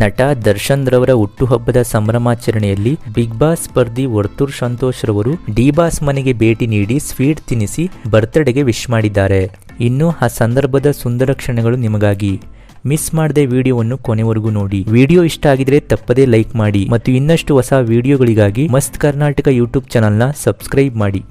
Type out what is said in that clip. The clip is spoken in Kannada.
ನಟ ದರ್ಶನ್ ರವರ ಹುಟ್ಟುಹಬ್ಬದ ಸಂಭ್ರಮಾಚರಣೆಯಲ್ಲಿ ಬಿಗ್ ಬಾಸ್ ಸ್ಪರ್ಧಿ ವರ್ತೂರ್ ಸಂತೋಷ್ ರವರು ಡಿ ಬಾಸ್ ಮನೆಗೆ ಭೇಟಿ ನೀಡಿ ಸ್ವೀಟ್ ತಿನ್ನಿಸಿ ಬರ್ತ್ಡೇಗೆ ವಿಶ್ ಮಾಡಿದ್ದಾರೆ. ಇನ್ನು ಆ ಸಂದರ್ಭದ ಸುಂದರ ಕ್ಷಣಗಳು ನಿಮಗಾಗಿ. ಮಿಸ್ ಮಾಡದೆ ವಿಡಿಯೋವನ್ನು ಕೊನೆವರೆಗೂ ನೋಡಿ. ವಿಡಿಯೋ ಇಷ್ಟ ಆಗಿದ್ರೆ ತಪ್ಪದೇ ಲೈಕ್ ಮಾಡಿ ಮತ್ತು ಇನ್ನಷ್ಟು ಹೊಸ ವಿಡಿಯೋಗಳಿಗಾಗಿ ಮಸ್ತ್ ಕರ್ನಾಟಕ ಯೂಟ್ಯೂಬ್ ಚಾನಲ್ನ ಸಬ್ಸ್ಕ್ರೈಬ್ ಮಾಡಿ.